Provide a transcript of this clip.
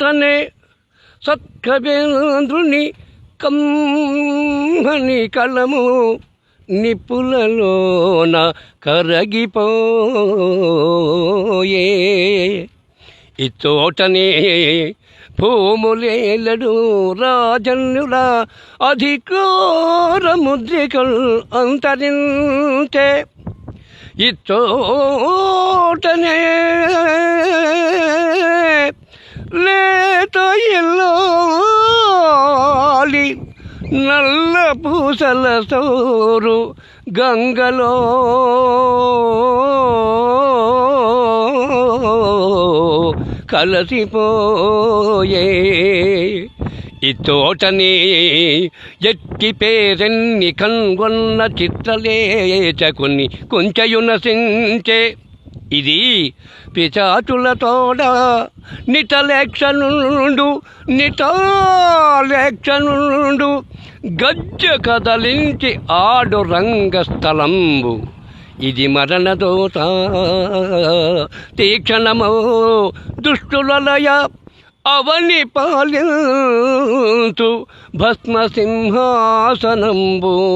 తనే సత్కవేంద్రుని కమ్మని కలము నిపులలోన కరగిపోయే. ఇతోటనే భూములేలడు రాజన్యుల అధికార ముద్రికల్ అంతరించే ఇతోటనే లేత ఎల్లోలి నల్ల పూసల సోరు గంగలో. కలసిపోయే ఇతోటనే ఎట్టి పేరెన్ని కన్గొన్న చిత్రలేచకుని కొంచెయున సించే ఇది పిచాచులతోడ నితలేక్షనుండు నితలేక్షనుండు గజ్జ కదలించి ఆడు రంగస్థలంబు. ఇది మరణదోత తీక్షణమో దుష్టులలయ అవని పాలింతు భస్మ సింహాసనంబు